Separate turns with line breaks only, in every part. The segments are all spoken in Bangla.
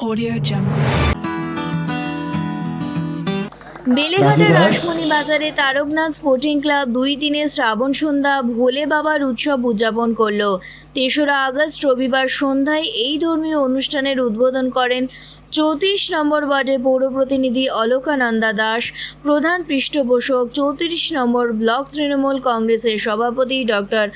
Audio Jungle.
বেলেঘাটার রাসমণি বাজারে তারকনাথ স্পোর্টিং ক্লাব দুই দিনে শ্রাবণ সন্ধ্যা ভোলে বাবার উৎসব উদযাপন করল তেসরা আগস্ট রবিবার সন্ধ্যায় এই ধর্মীয় অনুষ্ঠানের উদ্বোধন করেন চৌত্রিশ নম্বর ওয়ার্ডের পৌর প্রতিনিধি অলোকানন্দা দাস, প্রধান পৃষ্ঠপোষক চৌত্রিশ নম্বর ব্লক তৃণমূল কংগ্রেসের সভাপতি ডক্টর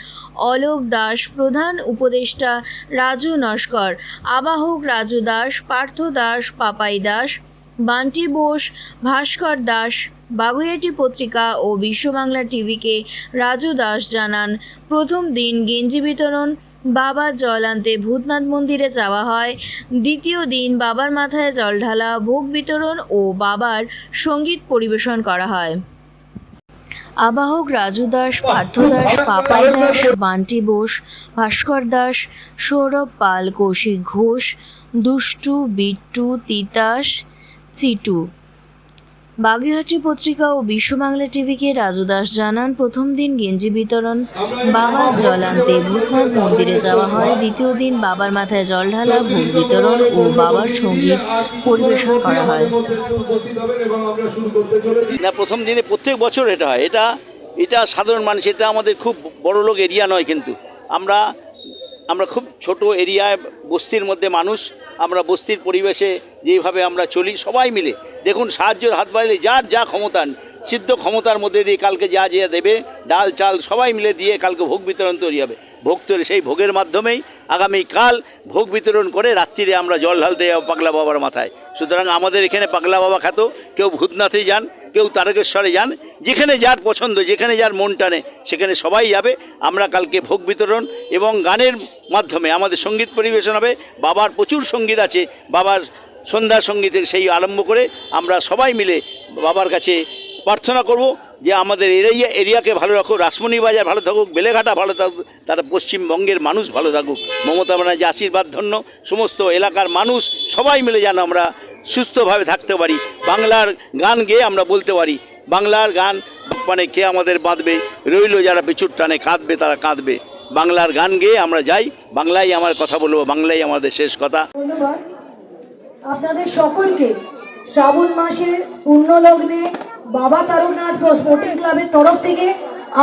অলোক দাস, প্রধান উপদেষ্টা রাজু নস্কর, আবাহক রাজু দাস, পার্থ দাস, পাপাই দাস, বান্টি বোস, ভাস্কর দাস, বাগুইয়াটি পত্রিকা ও বিশ্ববাংলা টিভিকে রাজু দাস জানান। প্রথম দিন গেঞ্জি বিতরণ বাবার জল আনতে ভূতনাথ মন্দিরে যাওয়া হয়। দ্বিতীয় দিন বাবার মাথায় জল ঢালা, ভোগ বিতরণ ও বাবার সংগীত পরিবেশন করা হয়। আবাহক রাজু দাস, পার্থ দাস, পাপাই দাস, বান্টি বোস, ভাস্কর দাস, সৌরভ পাল, কৌশিক ঘোষ, দুষ্টু, বিট্টু, তিতাস, চিটু। বাগেরহাটি পত্রিকা ও বিশ্ব বাংলা টিভিকে রাজু দাস জানান, প্রথম দিন গেঞ্জি বিতরণ, বাবার জল আনতে ভূতনাথ মন্দিরে যাওয়া হয়। দ্বিতীয় দিন বাবার মাথায় জল ঢালা, ভোগ বিতরণ ও বাবার সংগীত পরিবেশন করা হয়।
না, প্রথম দিনে প্রত্যেক বছর এটা হয়। এটা এটা সাধারণ মানুষ, এটা আমাদের খুব বড় লোক এরিয়া নয় কিন্তু। আমরা আমরা খুব ছোট এরিয়ায়, বস্তির মধ্যে মানুষ, আমরা বস্তির পরিবেশে যেভাবে আমরা চলি, সবাই মিলে। দেখুন, সাহায্যের হাত বাড়ালে যার যা ক্ষমতা সিদ্ধ ক্ষমতার মধ্যে দিয়ে কালকে যা যা দেবে, ডাল, চাল, সবাই মিলে দিয়ে কালকে ভোগ বিতরণ তৈরি হবে। ভোগ তৈরি, সেই ভোগের মাধ্যমেই আগামীকাল ভোগ বিতরণ করে রাত্রিরে আমরা জল ঢালতে যাব পাগলা বাবার মাথায়। সুতরাং আমাদের এখানে পাগলা বাবা খ্যাত, কেউ ভূতনাথে যান, কেউ তারকেশ্বরে যান যেখানে যার পছন্দ, যেখানে যার মন টানে, সেখানে সবাই যাবে। আমরা কালকে ভোগ বিতরণ এবং গানের মাধ্যমে আমাদের সংগীত পরিবেশন হবে। বাবার প্রচুর সংগীত আছে। বাবার সন্ধ্যা সঙ্গীতের সেই আরম্ভ করে আমরা সবাই মিলে বাবার কাছে প্রার্থনা করব যে আমাদের এরিয়া, এরিয়াকে ভালো রাখো রাসমণি বাজার ভালো থাকুক, বেলেঘাটা ভালো থাকুক, তারা পশ্চিমবঙ্গের মানুষ ভালো থাকুক। মমতা ব্যানার্জি আশীর্বাদ ধন্য। সমস্ত এলাকার মানুষ সবাই মিলে যেন আমরা সুস্থভাবে থাকতে পারি। বাংলার গান গেয়ে আমরা বলতে পারি বাংলার গান মানে কে আমাদের বাঁধবে? রইল যারা পিছুর টানে কাঁদবে, তারা কাঁদবে। বাংলার গান গেয়ে আমরা যাই, বাংলায় আমার কথা বলব বাংলাই আমাদের শেষ কথা।
ধন্যবাদ। আপনাদের সকলকে শ্রাবণ মাসের পূর্ণ লগ্নে বাবা তারকনাথ স্পোর্টিং ক্লাবের তরফ থেকে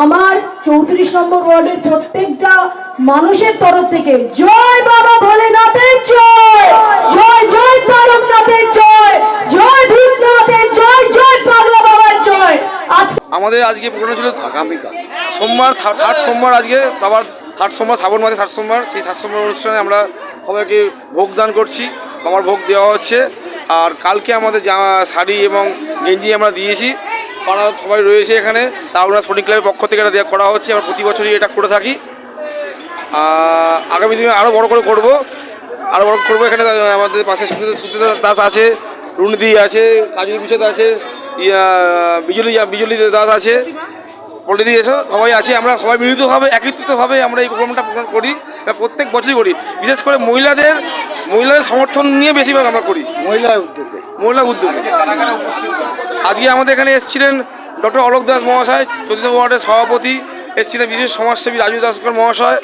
আমার চৌত্রিশ নম্বর ওয়ার্ডের প্রত্যেকটা মানুষের তরফ থেকে জয় বাবা ভোলেনাথের জয়! জয় জয় তারকনাথের জয়! জয় ভূতনাথের জয় জয় পাগলা বাবার জয় আজ
আমাদের আজকে প্রোগ্রাম ছিল আগামীকাল। সোমবার থার্ড সোমবার আজকে বাবার থার্ড সোমবার শ্রাবণ মাসে থার্ড সোমবার সেই থার্ড সোমবার অনুষ্ঠানে আমরা সবাইকে ভোগ দান করছি বাবার ভোগ দেওয়া হচ্ছে। আর কালকে আমাদের জামা শাড়ি এবং গেঞ্জি আমরা দিয়েছি পাড়ার সবাই রয়েছে এখানে তারুণা স্পোর্টিং ক্লাবের পক্ষ থেকে এটা দেওয়া করা হচ্ছে আমরা প্রতি বছরই এটা করে থাকি। আগামী দিনে আরও বড় করে করব আরও বড় করব এখানে আমাদের পাশে সুচিতা দাস আছে রুনিদি আছে কাজল বিশ্বদ আছে বিজলি বিজলি দাস আছে। পল্লিদি এসো সবাই আছে আমরা সবাই মিলিতভাবে একত্রিতভাবে আমরা এই প্রোগ্রামটা প্রোগ্রাম করি প্রত্যেক বছরই করি। বিশেষ করে মহিলাদের মহিলাদের সমর্থন নিয়ে বেশিরভাগ আমরা করি।
মহিলা উদ্যোগে।
মহিলা উদ্যোগে। আজকে আমাদের এখানে এসেছিলেন ডক্টর অলোক দাস মহাশয় চতুর্থ ওয়ার্ডের সভাপতি এসেছিলেন বিশেষ সমাজসেবী রাজু দাসকর মহাশয়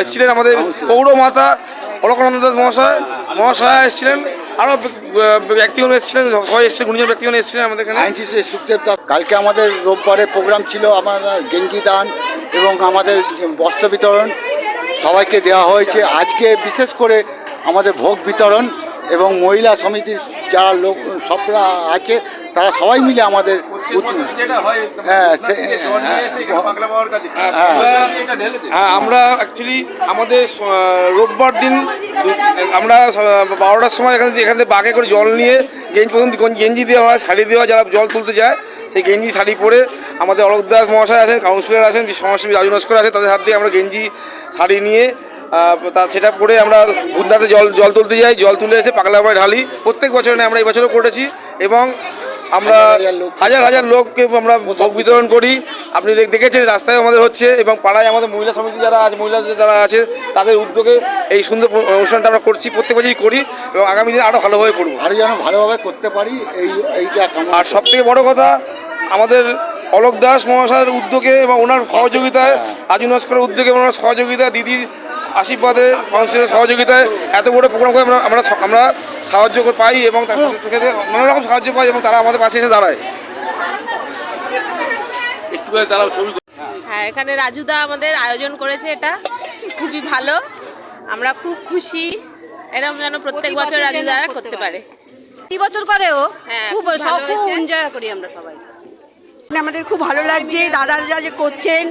এসেছিলেন আমাদের পৌরমাতা অলকানন্দ দাস মহাশয় মহাশয় এসেছিলেন আরও ব্যক্তিগণ এসেছিলেন এসেছে, গুণীজন ব্যক্তিগণ এসেছিলেন আমাদের এখানে।
সুখদেব দাস। কালকে আমাদের রোববারের প্রোগ্রাম ছিল, আমার গেঞ্জি দান এবং আমাদের বস্ত্র বিতরণ। সবাইকে দেওয়া হয়েছে। আজকে বিশেষ করে আমাদের ভোগ বিতরণ এবং মহিলা সমিতির যারা লোক, সবরা আছে, তারা সবাই মিলে আমাদের হ্যাঁ, সে- হ্যাঁ।
হ্যাঁ আমরা অ্যাকচুয়ালি আমাদের রোববার দিন আমরা বারোটার সময় এখান এখান থেকে বাঘে করে জল নিয়ে গেঞ্জি প্রথম গেঞ্জি দেওয়া হয় শাড়ি দেওয়া হয়, যারা জল তুলতে যায় সেই গেঞ্জি শাড়ি পরে আমাদের অলোক দাস মহাশয় আছেন কাউন্সিলর আছেন সমাজসেবী রাজু নস্কর আছেন তাদের হাত দিয়ে আমরা গেঞ্জি শাড়ি নিয়ে তা সেটা পরে আমরা বুন্দাতে জল জল তুলতে যাই জল তুলে এসে পাগলা বাবায় ঢালি প্রত্যেক বছর আমরা এই বছরও করেছি এবং আমরা
হাজার হাজার লোক।
হাজার হাজার লোককে আমরা ভোগ বিতরণ করি। আপনি দেখেছেন রাস্তায় আমাদের হচ্ছে এবং পাড়ায় আমাদের মহিলা সমিতি যারা আছে মহিলা যারা আছে তাদের উদ্যোগে এই সুন্দর অনুষ্ঠানটা আমরা করছি প্রত্যেক বছরই করি এবং আগামী দিনে আরও ভালোভাবে করব
আরও যেন ভালোভাবে করতে পারি এই এইটা
আর সব থেকে বড় কথা আমাদের অলোক দাস মহাশয়ের উদ্যোগে এবং ওনার সহযোগিতায় রাজু নস্করের উদ্যোগে এবং ওনার সহযোগিতা দিদির আশীর্বাদে মানুষের সহযোগিতায় এত বড় প্রোগ্রাম করে আমরা আমরা আমরা সাহায্য করে পাই এবং তার নানা রকম সাহায্য পাই এবং তারা আমাদের পাশে এসে দাঁড়ায়।
একটু দাঁড়াও ছবি
হ্যাঁ এখানে রাজুদা আমাদের আয়োজন করেছে এটা। খুবই ভালো। আমরা খুব খুশি। এরকম যেন প্রত্যেক বছর রাজুদা করতে পারে।
প্রতি বছর করেও
হ্যাঁ,
খুব
খুব
সব খুব এনজয় করি আমরা সবাই।
আমাদের খুব ভালো লাগছে। দাদারা যা যে করছেন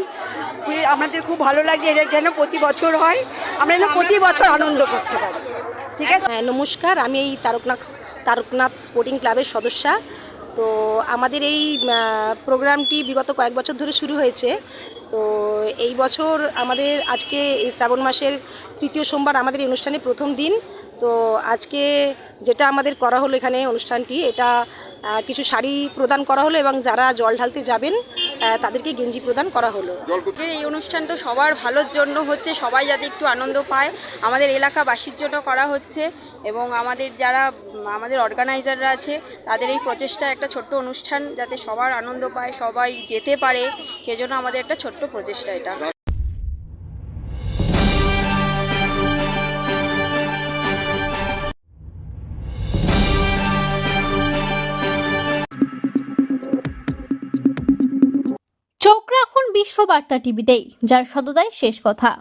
আমাদের খুব ভালো লাগছে এটা যেন প্রতি বছর হয় আমরা যেন প্রতি বছর আনন্দ করতে পারি। ঠিক আছে?
হ্যাঁ, নমস্কার আমি এই তারকনাথ তারকনাথ স্পোর্টিং ক্লাবের সদস্যা। তো আমাদের এই প্রোগ্রামটি বিগত কয়েক বছর ধরে শুরু হয়েছে। তো এই বছর আমাদের আজকে এই শ্রাবণ মাসের তৃতীয় সোমবার আমাদের এই অনুষ্ঠানের প্রথম দিন। তো আজকে যেটা আমাদের করা হলো এখানে অনুষ্ঠানটি এটা কিছু শাড়ি প্রদান করা হলো এবং যারা জল ঢালতে যাবেন তাদেরকে গেঞ্জি প্রদান করা হলো।
এই অনুষ্ঠান তো সবার ভালোর জন্য হচ্ছে সবাই যাতে একটু আনন্দ পায়। আমাদের এলাকাবাসীর জন্য করা হচ্ছে এবং আমাদের যারা আমাদের অর্গানাইজাররা আছে তাদের এই প্রচেষ্টা একটা ছোট্ট অনুষ্ঠান যাতে সবার আনন্দ পায় সবাই যেতে পারে সেজন্য আমাদের একটা ছোট্ট প্রচেষ্টা এটা।
বিশ্ববার্তা টিভিতেই যার সততাই শেষ কথা।